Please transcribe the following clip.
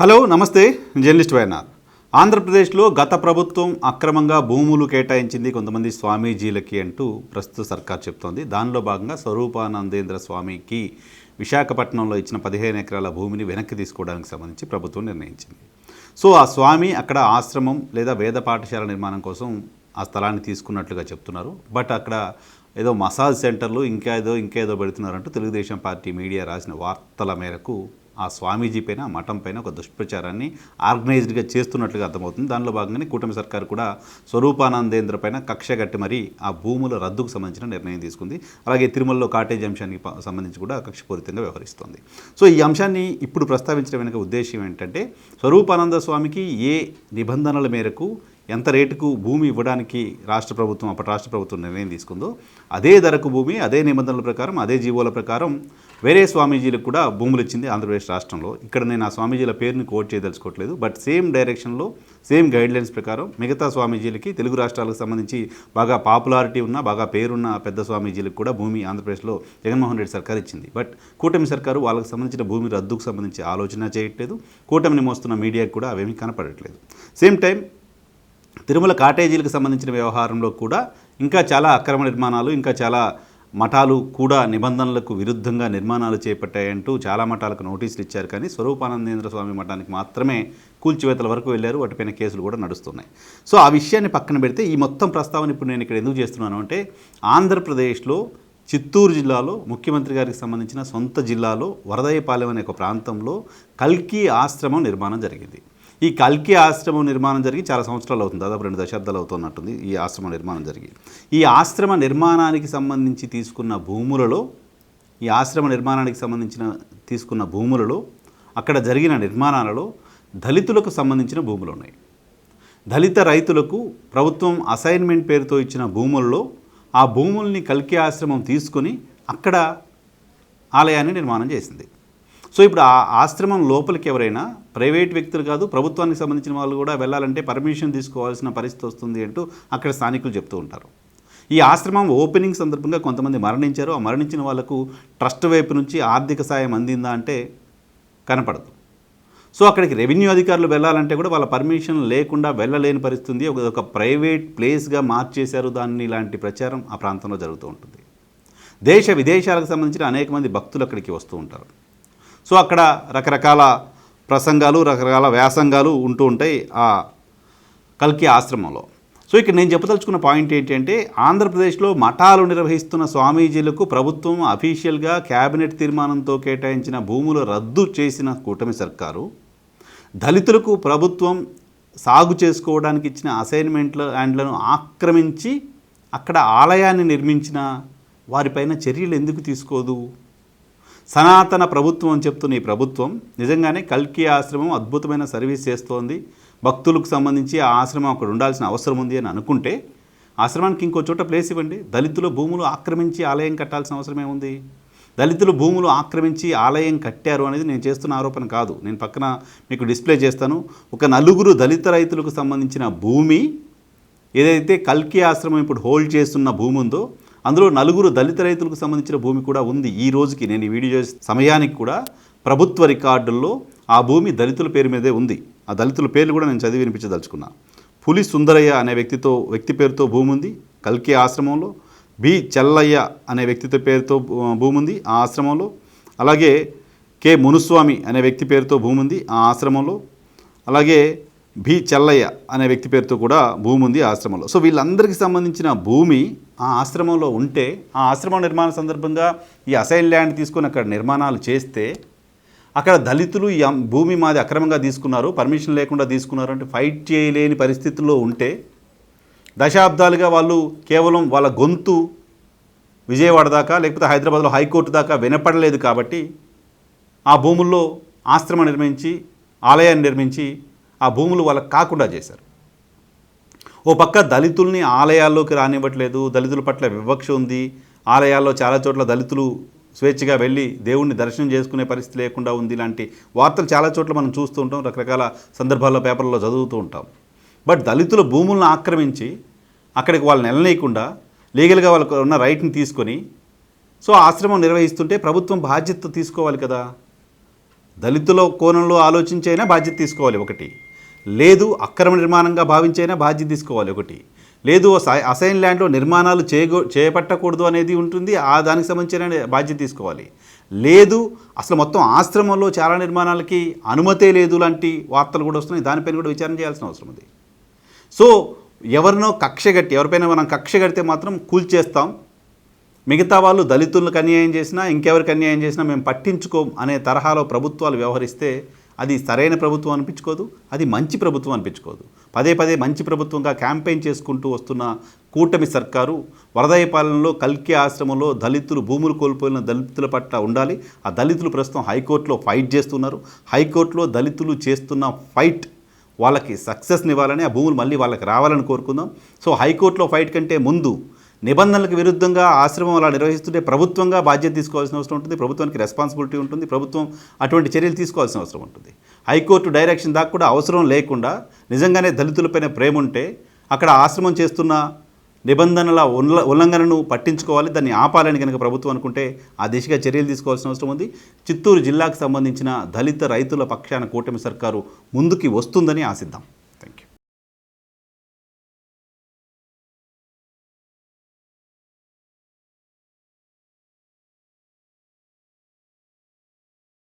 Hello namaste. Journalist Y N R. ఆంధ్రప్రదేశ్లో గత ప్రభుత్వం అక్రమంగా భూములు కేటాయించింది కొంతమంది స్వామీజీలకి అంటూ ప్రస్తుత సర్కార్ చెప్తోంది. దానిలో భాగంగా స్వరూపానందేంద్ర స్వామికి విశాఖపట్నంలో ఇచ్చిన పదిహేను ఎకరాల భూమిని వెనక్కి తీసుకోవడానికి సంబంధించి ప్రభుత్వం నిర్ణయించింది. సో ఆ స్వామి అక్కడ ఆశ్రమం లేదా వేద పాఠశాల నిర్మాణం కోసం ఆ స్థలాన్ని తీసుకున్నట్లుగా చెప్తున్నారు. బట్ అక్కడ ఏదో మసాజ్ సెంటర్లు ఇంకా ఏదో ఇంకా ఏదో పెడుతున్నారంటూ తెలుగుదేశం పార్టీ మీడియా రాసిన వార్తల మేరకు ఆ స్వామీజీ పైన మఠం పైన ఒక దుష్ప్రచారాన్ని ఆర్గనైజ్డ్గా చేస్తున్నట్లుగా అర్థమవుతుంది. దానిలో భాగంగానే కూటమి సర్కార్ కూడా స్వరూపానందేంద్ర పైన కక్ష కట్టి మరీ ఆ భూముల రద్దుకు సంబంధించిన నిర్ణయం తీసుకుంది. అలాగే తిరుమలలో కాటేజ్ అంశానికి సంబంధించి కూడా కక్షపూరితంగా వ్యవహరిస్తోంది. సో ఈ అంశాన్ని ఇప్పుడు ప్రస్తావించడం వెనుక ఉద్దేశం ఏంటంటే స్వరూపానంద స్వామికి ఏ నిబంధనల మేరకు ఎంత రేటుకు భూమి ఇవ్వడానికి రాష్ట్ర ప్రభుత్వం అప్పటి రాష్ట్ర ప్రభుత్వం నిర్ణయం తీసుకుందో అదే ధరకు భూమి అదే నిబంధనల ప్రకారం అదే జీవోల ప్రకారం వేరే స్వామీజీలకు కూడా భూములు ఇచ్చింది ఆంధ్రప్రదేశ్ రాష్ట్రంలో. ఇక్కడ నేను ఆ స్వామీజీల పేరుని కోట్ చేయదలుచుకోవట్లేదు బట్ సేమ్ డైరెక్షన్లో సేమ్ గైడ్లైన్స్ ప్రకారం మిగతా స్వామీజీలకి తెలుగు రాష్ట్రాలకు సంబంధించి బాగా పాపులారిటీ ఉన్న బాగా పేరున్న పెద్ద స్వామీజీలకు కూడా భూమి ఆంధ్రప్రదేశ్లో జగన్మోహన్ రెడ్డి సర్కార్ ఇచ్చింది. బట్ కూటమి సర్కారు వాళ్ళకి సంబంధించిన భూమి రద్దుకు సంబంధించి ఆలోచన చేయట్లేదు కూటమిని మోస్తున్న మీడియాకు కూడా అవేమీ కనపడట్లేదు. సేమ్ టైం తిరుమల కాటేజీలకు సంబంధించిన వ్యవహారంలో కూడా ఇంకా చాలా అక్రమ నిర్మాణాలు ఇంకా చాలా మఠాలు కూడా నిబంధనలకు విరుద్ధంగా నిర్మాణాలు చేపట్టాయంటూ చాలా మఠాలకు నోటీసులు ఇచ్చారు. కానీ స్వరూపానందేంద్ర స్వామి మఠానికి మాత్రమే కూల్చివేతల వరకు వెళ్ళారు. వాటిపైన కేసులు కూడా నడుస్తున్నాయి. సో ఆ విషయాన్ని పక్కన పెడితే ఈ మొత్తం ప్రస్తావన ఇప్పుడు నేను ఇక్కడ ఎందుకు చేస్తున్నాను అంటే ఆంధ్రప్రదేశ్లో చిత్తూరు జిల్లాలో ముఖ్యమంత్రి గారికి సంబంధించిన సొంత జిల్లాలో వరదయ్యపాలెం అనే ఒక ప్రాంతంలో కల్కి ఆశ్రమం నిర్మాణం జరిగింది. ఈ కల్కి ఆశ్రమం నిర్మాణం జరిగి చాలా సంవత్సరాలు అవుతుంది దాదాపు రెండు దశాబ్దాలు అవుతున్నట్టుంది ఈ ఆశ్రమ నిర్మాణం జరిగి. ఈ ఆశ్రమ నిర్మాణానికి సంబంధించి తీసుకున్న భూములలో ఈ ఆశ్రమ నిర్మాణానికి సంబంధించిన తీసుకున్న భూములలో అక్కడ జరిగిన నిర్మాణాలలో దళితులకు సంబంధించిన భూములు ఉన్నాయి. దళిత రైతులకు ప్రభుత్వం అసైన్మెంట్ పేరుతో ఇచ్చిన భూముల్లో ఆ భూముల్ని కల్కి ఆశ్రమం తీసుకొని అక్కడ ఆలయాన్ని నిర్మాణం చేసింది. సో ఇప్పుడు ఆ ఆశ్రమం లోపలికి ఎవరైనా ప్రైవేట్ వ్యక్తులు కాదు ప్రభుత్వానికి సంబంధించిన వాళ్ళు కూడా వెళ్ళాలంటే పర్మిషన్ తీసుకోవాల్సిన పరిస్థితి వస్తుంది అంటూ అక్కడ స్థానికులు చెప్తూ ఉంటారు. ఈ ఆశ్రమం ఓపెనింగ్ సందర్భంగా కొంతమంది మరణించారు. ఆ మరణించిన వాళ్ళకు ట్రస్ట్ వైపు నుంచి ఆర్థిక సాయం అందిందా అంటే కనపడదు. సో అక్కడికి రెవెన్యూ అధికారులు వెళ్ళాలంటే కూడా వాళ్ళ పర్మిషన్ లేకుండా వెళ్ళలేని పరిస్థితి ఒక ఒక ప్రైవేట్ ప్లేస్గా మార్చేశారు దాన్ని ఇలాంటి ప్రచారం ఆ ప్రాంతంలో జరుగుతూ ఉంటుంది. దేశ విదేశాలకు సంబంధించిన అనేక మంది భక్తులు అక్కడికి వస్తూ ఉంటారు. సో అక్కడ రకరకాల ప్రసంగాలు రకరకాల వ్యాసంగాలు ఉంటూ ఉంటాయి ఆ కల్కి ఆశ్రమంలో. సో ఇక్కడ నేను చెప్పదలుచుకున్న పాయింట్ ఏంటంటే ఆంధ్రప్రదేశ్లో మఠాలు నిర్వహిస్తున్న స్వామీజీలకు ప్రభుత్వం అఫీషియల్గా క్యాబినెట్ తీర్మానంతో కేటాయించిన భూములు రద్దు చేసిన కూటమి సర్కారు దళితులకు ప్రభుత్వం సాగు చేసుకోవడానికి ఇచ్చిన అసైన్మెంట్ల ల్యాండ్లను ఆక్రమించి అక్కడ ఆలయాన్ని నిర్మించిన వారిపైన చర్యలు ఎందుకు తీసుకోదు? సనాతన ప్రభుత్వం అని చెప్తున్న ఈ ప్రభుత్వం నిజంగానే కల్కి ఆశ్రమం అద్భుతమైన సర్వీస్ చేస్తోంది. భక్తులకు సంబంధించి ఆ ఆశ్రమం అక్కడ ఉండాల్సిన అవసరం ఉంది అని అనుకుంటే ఆశ్రమానికి ఇంకో చోట ప్లేస్ ఇవ్వండి. దళితుల భూములు ఆక్రమించి ఆలయం కట్టాల్సిన అవసరం ఏముంది దళితులు భూములు ఆక్రమించి ఆలయం కట్టారు అనేది నేను చేస్తున్న ఆరోపణ కాదు. నేను పక్కన మీకు డిస్ప్లే చేస్తాను. ఒక నలుగురు దళిత రైతులకు సంబంధించిన భూమి ఏదైతే కల్కి ఆశ్రమం ఇప్పుడు హోల్డ్ చేస్తున్న భూమి ఉందో అందులో నలుగురు దళిత రైతులకు సంబంధించిన భూమి కూడా ఉంది. ఈ రోజుకి నేను ఈ వీడియో చేసే సమయానికి కూడా ప్రభుత్వ రికార్డుల్లో ఆ భూమి దళితుల పేరు మీదే ఉంది. ఆ దళితుల పేర్లు కూడా నేను చదివి వినిపించదలుచుకున్నా. పులి సుందరయ్య అనే వ్యక్తితో వ్యక్తి పేరుతో భూమి ఉంది. కల్కి ఆశ్రమంలో. బి చెల్లయ్య అనే వ్యక్తితో పేరుతో భూ- భూమి ఉంది. ఆ ఆశ్రమంలో. అలాగే కె మునుస్వామి అనే వ్యక్తి పేరుతో భూమి ఉంది. ఆ ఆశ్రమంలో. అలాగే బి చెల్లయ్య అనే వ్యక్తి పేరుతో కూడా భూమి ఉంది ఆశ్రమంలో. సో వీళ్ళందరికీ సంబంధించిన భూమి ఆ ఆశ్రమంలో ఉంటే ఆ ఆశ్రమం నిర్మాణ సందర్భంగా ఈ అసైన్ ల్యాండ్ తీసుకొని అక్కడ నిర్మాణాలు చేస్తే అక్కడ దళితులు ఈ భూమి మాది అక్రమంగా తీసుకున్నారు పర్మిషన్ లేకుండా తీసుకున్నారు అంటే ఫైట్ చేయలేని పరిస్థితుల్లో ఉంటే దశాబ్దాలుగా వాళ్ళు కేవలం వాళ్ళ గొంతు విజయవాడ దాకా లేకపోతే హైదరాబాద్లో హైకోర్టు దాకా వినపడలేదు కాబట్టి ఆ భూముల్లో ఆశ్రమం నిర్మించి ఆలయాన్ని నిర్మించి ఆ భూములు వాళ్ళకి కాకుండా చేశారు. ఓ పక్క దళితుల్ని ఆలయాల్లోకి రానివ్వట్లేదు దళితుల పట్ల వివక్ష ఉంది ఆలయాల్లో చాలా చోట్ల దళితులు స్వేచ్ఛగా వెళ్ళి దేవుణ్ణి దర్శనం చేసుకునే పరిస్థితి లేకుండా ఉంది ఇలాంటి వార్తలు చాలా చోట్ల మనం చూస్తూ ఉంటాం రకరకాల సందర్భాల్లో పేపర్లో చదువుతూ ఉంటాం. బట్ దళితుల భూములను ఆక్రమించి అక్కడికి వాళ్ళు నెలనేయకుండా లీగల్గా వాళ్ళకు ఉన్న రైట్ని తీసుకొని సో ఆశ్రమం నిర్వహిస్తుంటే ప్రభుత్వం బాధ్యత తీసుకోవాలి కదా. దళితుల కోణంలో ఆలోచించైనా బాధ్యత తీసుకోవాలి ఒకటి. లేదు అక్రమ నిర్మాణంగా భావించైనా బాధ్యత తీసుకోవాలి ఒకటి. లేదు అసై- అసైన్ ల్యాండ్లో నిర్మాణాలు చేయగో చేపట్టకూడదు అనేది ఉంటుంది ఆ దానికి సంబంధించిన బాధ్యత తీసుకోవాలి. లేదు అసలు మొత్తం ఆశ్రమంలో చాలా నిర్మాణాలకి అనుమతే లేదు లాంటి వార్తలు కూడా వస్తున్నాయి దానిపైన కూడా విచారణ చేయాల్సిన అవసరం ఉంది. సో ఎవరినో కక్ష కట్టి ఎవరిపైన మనం కక్ష కడితే మాత్రం కూల్చేస్తాం మిగతా వాళ్ళు దళితులకు అన్యాయం చేసినా ఇంకెవరికి అన్యాయం చేసినా మేము పట్టించుకోం అనే తరహాలో ప్రభుత్వాలు వ్యవహరిస్తే అది సరైన ప్రభుత్వం అనిపించుకోదు అది మంచి ప్రభుత్వం అనిపించుకోదు. పదే పదే మంచి ప్రభుత్వంగా క్యాంపెయిన్ చేసుకుంటూ వస్తున్న కూటమి సర్కారు వరదయ్యపాలెంలో కల్కి ఆశ్రమంలో దళితులు భూములు కోల్పోయిన దళితుల పట్ల ఉండాలి. ఆ దళితులు ప్రస్తుతం హైకోర్టులో ఫైట్ చేస్తున్నారు. హైకోర్టులో దళితులు చేస్తున్న ఫైట్ వాళ్ళకి సక్సెస్ని ఇవ్వాలని ఆ భూములు మళ్ళీ వాళ్ళకి రావాలని కోరుకుందాం. సో హైకోర్టులో ఫైట్ కంటే ముందు నిబంధనలకు విరుద్ధంగా ఆశ్రమం అలా నిర్వహిస్తుంటే ప్రభుత్వంగా బాధ్యత తీసుకోవాల్సిన అవసరం ఉంటుంది ప్రభుత్వానికి రెస్పాన్సిబిలిటీ ఉంటుంది ప్రభుత్వం అటువంటి చర్యలు తీసుకోవాల్సిన అవసరం ఉంటుంది. హైకోర్టు డైరెక్షన్ దాకా కూడా అవసరం లేకుండా నిజంగానే దళితులపైన ప్రేమ ఉంటే అక్కడ ఆశ్రమం చేస్తున్న నిబంధనల ఉల్ల ఉల్లంఘనను పట్టించుకోవాలి దాన్ని ఆపాలని కనుక ప్రభుత్వం అనుకుంటే ఆ దిశగా చర్యలు తీసుకోవాల్సిన అవసరం ఉంది. చిత్తూరు జిల్లాకు సంబంధించిన దళిత రైతుల పక్షాన కూటమి సర్కారు ముందుకి వస్తుందని ఆశిద్దాం.